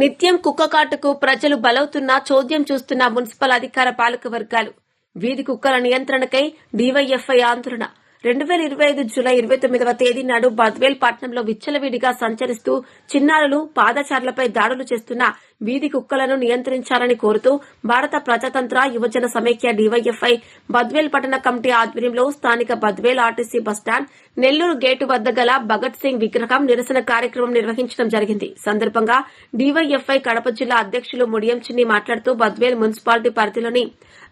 నిత్యం కుక్కకాటుకు ప్రజలు బలవుతున్నా చోద్యం చూస్తున్న మున్సిపల్ అధికార పాలక వర్గాలు. వీధి కుక్కల నియంత్రణకై డీవైఎఫ్ఐ ఆందోళన. రెండు వేల ఇరవై ఐదు జూలై ఇరవై తొమ్మిదవ తేదీ నాడు బద్వేల్ పట్టణంలో విచ్చలవిడిగా సంచరిస్తూ చిన్నారులు పాదచారులపై దాడులు చేస్తున్న వీధి కుక్కలను నియంత్రించాలని కోరుతూ భారత ప్రజాతంత్ర యువజన సమైక్య డివైఎఫ్ఐ బద్వేల్ పట్టణ కమిటీ ఆధ్వర్యంలో స్థానిక Badvel RTC bus stand Nellore gate వద్ద గల భగత్ సింగ్ విగ్రహం నిరసన కార్యక్రమం నిర్వహించడం జరిగింది. సందర్భంగా డివైఎఫ్ఐ కడప జిల్లా అధ్యక్షులు ముడియం చిన్ని మాట్లాడుతూ బద్వేల్ మున్సిపాలిటీ పరిధిలోని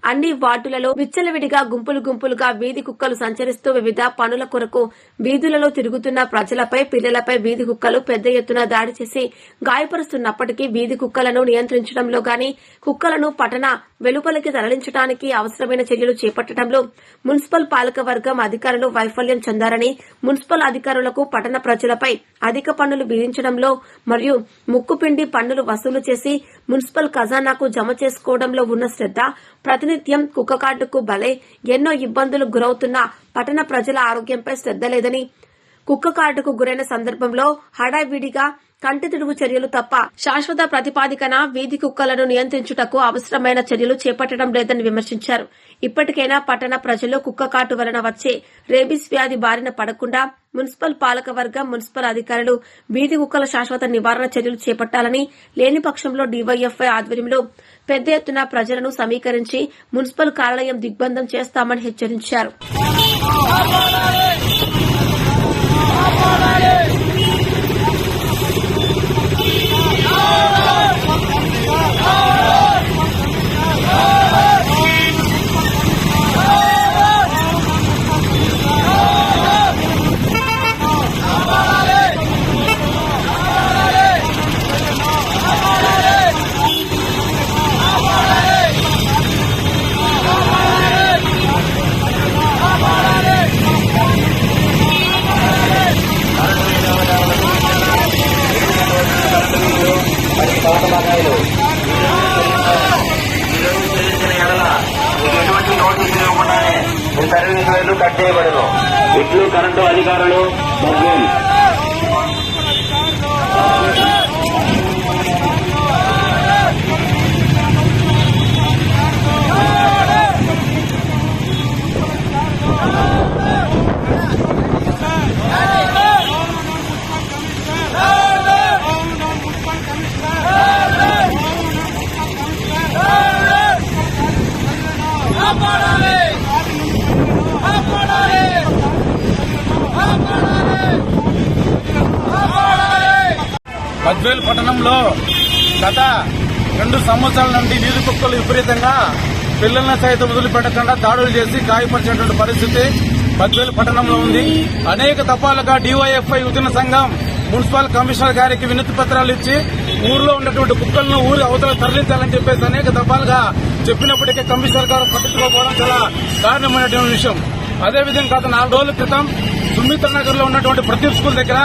అన్ని వార్డులలో విచ్చలవిడిగా గుంపులు గుంపులుగా వీధి కుక్కలు సంచరిస్తూ వివిధ పనుల కొరకు వీధులలో తిరుగుతున్న ప్రజలపై పిల్లలపై వీధి కుక్కలు పెద్ద ఎత్తున దాడి చేసి గాయపరుస్తున్నప్పటికీ వీధి కుక్క కుక్కలను నియంత్రించడంలో గాని కుక్కలను పట్టణ వెలుపలికి తరలించడానికి అవసరమైన చర్యలు చేపట్టడంలో మున్సిపల్ పాలక వర్గం అధికారులు వైఫల్యం చెందారని మున్సిపల్ అధికారులకు పట్టణ ప్రజలపై అధిక పన్నులు విధించడంలో మరియు ముక్కుపిండి పన్నులు వసూలు చేసి మున్సిపల్ ఖజానాకు జమ చేసుకోవడంలో ఉన్న శ్రద్ధ ప్రతినిత్యం కార్టుకు భలే ఎన్నో ఇబ్బందులు గురవుతున్న పట్టణ ప్రజల ఆరోగ్యంపై శ్రద్ధ లేదని కుక్క కార్డుకు గురైన సందర్భంలో హడావిడిగా కంటి తిరుగు చర్యలు తప్ప శాశ్వత ప్రతిపాదికన వీధి కుక్కలను నియంత్రించుటకు అవసరమైన చర్యలు చేపట్టడం లేదని విమర్శించారు. ఇప్పటికైనా పట్టణ ప్రజలు కుక్క కాటు వలన వచ్చే రేబీస్ వ్యాధి బారిన పడకుండా మున్సిపల్ పాలకవర్గం మున్సిపల్ అధికారులు వీధి కుక్కల శాశ్వత నివారణ చర్యలు చేపట్టాలని లేని పక్షంలో డీవైఎఫ్ఐ ఆధ్వర్యంలో పెద్ద ఎత్తున ప్రజలను సమీకరించి మున్సిపల్ కార్యాలయం దిగ్బంధం చేస్తామని హెచ్చరించారు. ఇట్లు కరెంటు అధికారులు బద్వేల్ బద్వేల్ పట్టణంలో గత రెండు సంవత్సరాల నుండి వీధి కుక్కలు విపరీతంగా పిల్లలను సైతం వదిలిపెట్టకుండా దాడులు చేసి గాయపరిచినటువంటి పరిస్థితి పద్వేలు పట్టణంలో ఉంది. అనేక తపాలుగా డివైఎఫ్ఐ ఉద్యమ సంఘం మున్సిపల్ కమిషనర్ గారికి వినతి పత్రాలు ఇచ్చి ఊర్లో ఉన్నటువంటి కుక్కలను ఊరి అవతల తరలించాలని చెప్పేసి అనేక దఫాలుగా చెప్పినప్పటికీ కమిషనర్ గారు పట్టించుకోకపోవడం చాలా కారణమైనటువంటి విషయం. అదేవిధంగా గత నాలుగు రోజుల క్రితం సుమిత్ర నగర్లో ఉన్నటువంటి ప్రతి స్కూల్ దగ్గర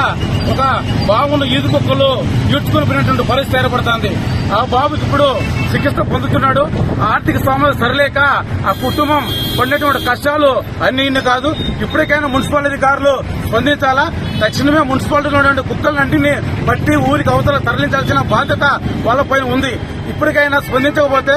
ఒక బాబును ఈదు కుక్కలు ఈడ్చుకుని పోయినటువంటి పరిస్థితి ఏర్పడుతుంది. ఆ బాబుకి ఇప్పుడు చికిత్స పొందుతున్నాడు. ఆర్థిక సమస్య సరిలేక ఆ కుటుంబం పడినటువంటి కష్టాలు అన్ని ఇన్ని కాదు. ఇప్పటికైనా మున్సిపల్ అధికారులు స్పందించాలా? తక్షణమే మున్సిపాలిటీలో ఉన్నటువంటి కుక్కలన్నింటినీ బట్టి ఊరికి అవతల తరలించాల్సిన బాధ్యత వాళ్ళపై ఉంది. ఇప్పటికైనా స్పందించకపోతే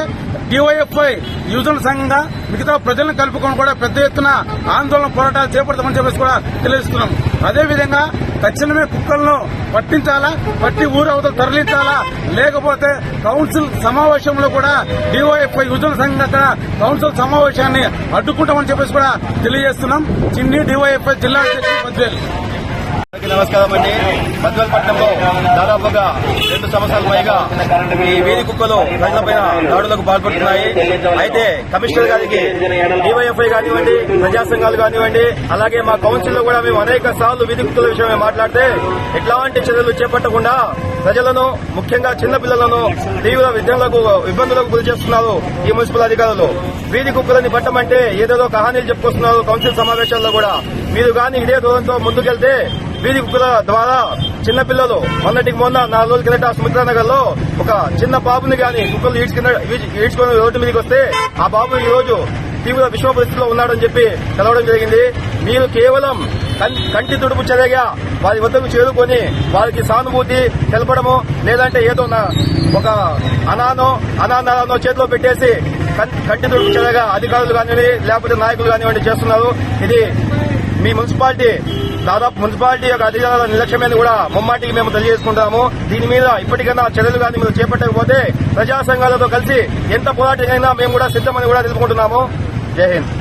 డివైఎఫ్ఐ యువజన సంఘంగా మిగతా ప్రజలను కలుపుకొని కూడా పెద్ద ఎత్తున ఆందోళన పోరాటాలు చేపడతామని చెప్పేసి కూడా తెలియజేస్తున్నాం. అదేవిధంగా తక్షణమే కుక్కలను పట్టించాలా పట్టి ఊరవతలు తరలించాలా లేకపోతే కౌన్సిల్ సమావేశంలో కూడా డివైఎఫ్ఐ యువజన సంఘం అక్కడ కౌన్సిల్ సమావేశాన్ని అడ్డుకుంటామని చెప్పేసి కూడా తెలియజేస్తున్నాం. చిన్ని డివైఎఫ్ఐ జిల్లా అధ్యక్షుడు నమస్కారం అండి. బద్వల్ పట్టణంలో దాదాపుగా రెండు సంవత్సరాల పైగా ఈ వీధి కుక్కలు ప్రజలపైన దాడులకు పాల్పడుతున్నాయి. అయితే కమిషనర్ గారికి డివైఎఫ్ఐ కానివ్వండి ప్రజా సంఘాలు కానివ్వండి అలాగే మా కౌన్సిల్లో కూడా మేము అనేక సార్లు వీధి కుక్కల విషయమై మాట్లాడితే ఎట్లాంటి చర్యలు చేపట్టకుండా ప్రజలను ముఖ్యంగా చిన్న పిల్లలను తీవ్ర విద్యలకు ఇబ్బందులకు గురి చేస్తున్నారు ఈ మున్సిపల్ అధికారులు. వీధి కుక్కలని పట్టమంటే ఏదేదో కహానీలు చెప్పుకొస్తున్నారు కౌన్సిల్ సమావేశాల్లో కూడా. మీరు కానీ ఇదే దూరంతో ముందుకెళ్తే వీధి కుక్కల ద్వారా చిన్న పిల్లలు మొన్నటికి మొన్న నాలుగు రోజుల కిందట సుమిత్రానగర్లో ఒక చిన్న బాబుని గాని కుక్కలు ఈడ్చుకున్న ఈడ్చుకుని రోడ్డు మీదకి వస్తే ఆ బాబు ఈ రోజు తీవ్ర విషమ పరిస్థితిలో ఉన్నాడని చెప్పి తెలవడం జరిగింది. మీరు కేవలం కంటి తుడుపు చర్యగా వారి వద్దకు చేరుకొని వారికి సానుభూతి తెలపడము లేదంటే ఏదో నా- ఒక అనానో అనానానో చేతిలో పెట్టేసి కంటి తుడుపు చెరగా అధికారులు కానివ్వండి లేకపోతే నాయకులు కానివ్వండి చేస్తున్నారు. ఇది మీ మున్సిపాలిటీ దాదాపు మున్సిపాలిటీ యొక్క అధికారుల నిర్లక్ష్యమైన కూడా ముమ్మాటికి మేము తెలియజేసుకుంటాము. దీని మీద ఇప్పటికైనా చర్యలు కానీ మీరు చేపట్టకపోతే ప్రజా సంఘాలతో కలిసి ఎంత పోరాటమైనా మేము కూడా సిద్దమని కూడా తెలుపుకుంటున్నాము. జై హింద్.